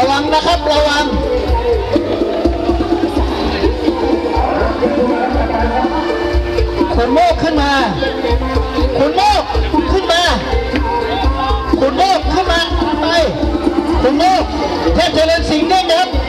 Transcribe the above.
ระวังนะครับระวังคุณโมกขึ้นมาคุณโมกขึ้นมาคุณโมกขึ้นมาไปคุณโมกเทพเจริญสิงห์เด้งครับห์